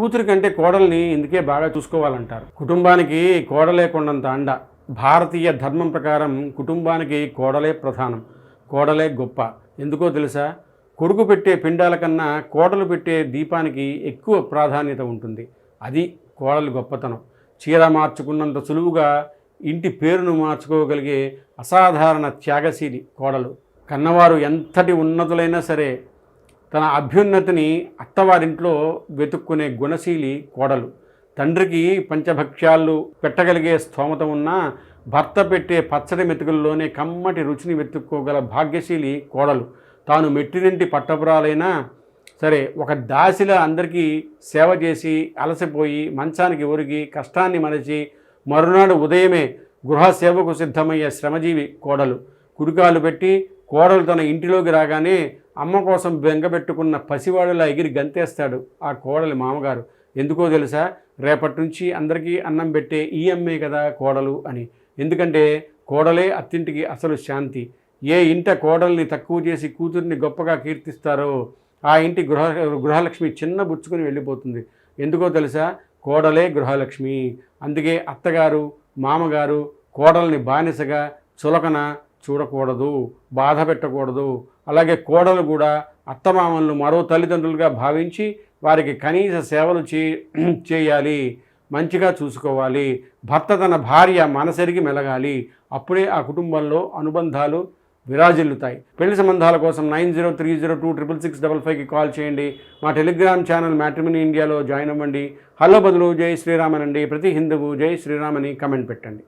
కూతురి కంటే కోడల్ని ఇందుకే బాగా చూసుకోవాలంటారు. కుటుంబానికి కోడలే కొండంత అండ. భారతీయ ధర్మం ప్రకారం కుటుంబానికి కోడలే ప్రధానం కోడలే గొప్ప. ఎందుకో తెలుసా? కొడుకు పెట్టే పిండాల కన్నా కోడలు పెట్టే దీపానికి ఎక్కువ ప్రాధాన్యత ఉంటుంది. అది కోడలు గొప్పతనం. చీర మార్చుకున్నంత సులువుగా ఇంటి పేరును మార్చుకోగలిగే అసాధారణ త్యాగశీలి కోడలు. కన్నవారు ఎంతటి ఉన్నతులైనా సరే తన అభ్యున్నతిని అత్తవారింట్లో వెతుక్కునే గుణశీలి కోడలు. తండ్రికి పంచభక్ష్యాలు పెట్టగలిగే స్తోమత ఉన్నా భర్త పెట్టే పచ్చడి మెతుకుల్లోనే కమ్మటి రుచిని వెతుక్కోగల భాగ్యశీలి కోడలు. తాను మెట్టినింటి పట్టపురాలైనా సరే ఒక దాసిలా అందరికీ సేవ చేసి అలసిపోయి మంచానికి ఒరిగి కష్టాన్ని మరచి మరునాడు ఉదయమే గృహ సేవకు సిద్ధమయ్యే శ్రమజీవి కోడలు. కుడికాలు పెట్టి కోడలు తన ఇంటిలోకి రాగానే అమ్మ కోసం బెంగబెట్టుకున్న పసివాడులా ఎగిరి గంతేస్తాడు ఆ కోడలి మామగారు. ఎందుకో తెలుసా? రేపటి నుంచి అందరికీ అన్నం పెట్టే ఈ అమ్మే కదా కోడలు అని. ఎందుకంటే కోడలే అత్తింటికి అసలు శాంతి. ఏ ఇంట కోడల్ని తక్కువ చేసి కూతుర్ని గొప్పగా కీర్తిస్తారో ఆ ఇంటి గృహ గృహలక్ష్మి చిన్న బుచ్చుకొని వెళ్ళిపోతుంది. ఎందుకో తెలుసా? కోడలే గృహలక్ష్మి. అందుకే అత్తగారు మామగారు కోడల్ని బానిసగా చులకన చూడకూడదు బాధ పెట్టకూడదు. అలాగే కోడలు కూడా అత్తమామలను మరో తల్లిదండ్రులుగా భావించి వారికి కనీస సేవలు చే చేయాలి మంచిగా చూసుకోవాలి భర్త తన భార్య మనసెరిగి మెలగాలి. అప్పుడే ఆ కుటుంబంలో అనుబంధాలు విరాజిల్లుతాయి. పెళ్ళి సంబంధాల కోసం nine zero three zero two triple six double ఫైవ్కి కాల్ చేయండి. మా టెలిగ్రామ్ ఛానల్ మ్యాట్రిమిని ఇండియాలో జాయిన్ అవ్వండి. హలో బదులు జై శ్రీరామనండి. ప్రతి హిందువు జై శ్రీరామని కమెంట్ పెట్టండి.